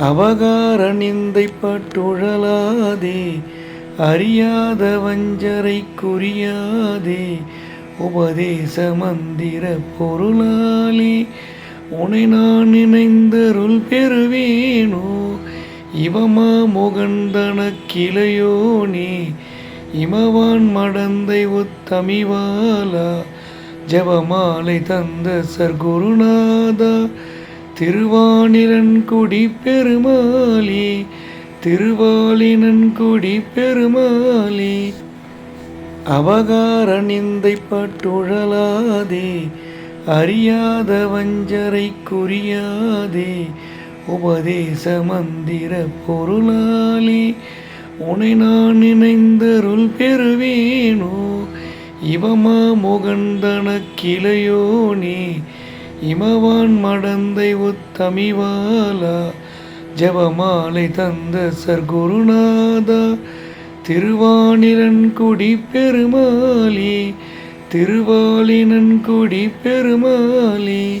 அவகார நிந்தை பட்டுழலாதே அறியாத வஞ்சரை குறியாதே உபதேச மந்திர பொருளாலே உனை நான் நினைந்தருள் பெறுவேனோ இவமா முகந்தன கிளையோனே இமவான் மடந்தை ஒத்தமிவாலா ஜபமாலை தந்த சர்க்குருநாதா திருவானிரன்குடி பெருமாளே திருவாலினன்குடி பெருமாளே. அவகார நிந்தை பட்டுழலாதே அறியாத வஞ்சரை குறியாதே உபதேச மந்திர பொருளாலே. உனை நான் நினைந்தருள் பெறுவேனோ இவமா முகந்தன கிளையோனே இமவான் மடந்தை உத்தமிவாலா ஜபமாலை தந்த சர்க்குருநாதா பெருமாளி திருவாளினன் குடி பெருமாளி.